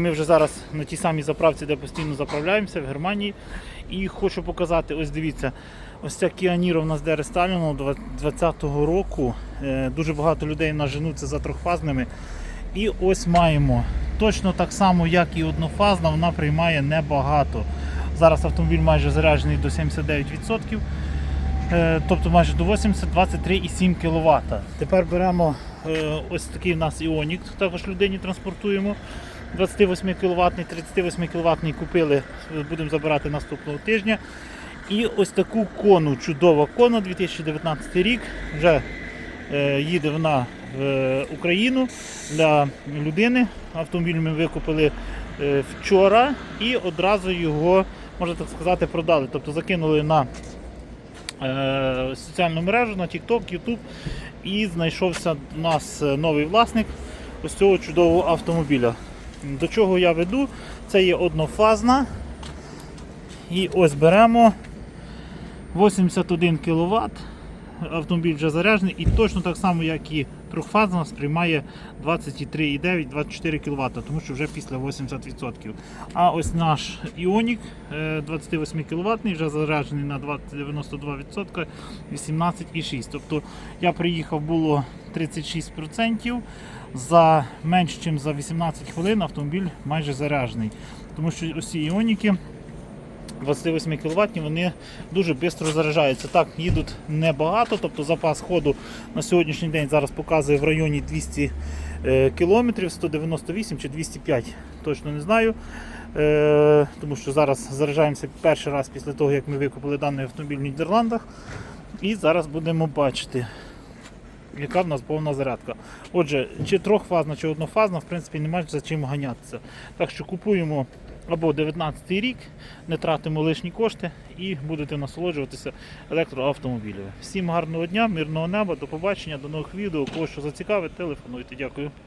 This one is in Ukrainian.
Ми вже зараз на тій самій заправці, де постійно заправляємося в Германії. І хочу показати, ось дивіться, ось ця Kia Niro в нас де рестайлінгу 20-го року. Е, Дуже багато людей наженуться за трьохфазними. І ось маємо. Точно так само, як і однофазна, вона приймає небагато. Зараз автомобіль майже заряджений до 79%. Е, Тобто майже до 80 23,7 кВт. Тепер беремо е, ось такий у нас Іонік, також людині транспортуємо. 28 кВт, 38 кВт купили, будемо забирати наступного тижня. І ось таку кону, чудова кона 2019 рік. Вже е, їде вона в е, Україну для людини. Автомобіль ми викупили е, вчора і одразу його, можна так сказати, продали. Тобто закинули на е, соціальну мережу, на TikTok, YouTube і знайшовся у нас е, новий власник ось цього чудового автомобіля. До чого я веду? Це є однофазна. І ось беремо 81 кВт. Автомобіль вже заряджений і точно так само, як і трьохфазна, сприймає 23,9-24 кВт, тому що вже після 80%. А ось наш Іонік 28 кВт, вже заряджений на 92%, 18,6. Тобто я приїхав було 36%. За менш ніж за 18 хвилин автомобіль майже заряджений. Тому що ці іоніки 28 кВт вони дуже швидко заряджаються. Так, їдуть небагато, тобто запас ходу на сьогоднішній день зараз показує в районі 200 е, км, 198 чи 205, точно не знаю. Е, Тому що зараз заряджаємося перший раз після того, як ми викупили даний автомобіль в Нідерландах. І зараз будемо бачити, яка в нас повна зарядка. Отже, чи трьохфазна, чи однофазна, в принципі, немає за чим ганятися. Так що купуємо або 19 рік, не тратимо лишні кошти і будете насолоджуватися електроавтомобілями. Всім гарного дня, мирного неба, до побачення, до нових відео. Кого що зацікавить, телефонуйте. Дякую.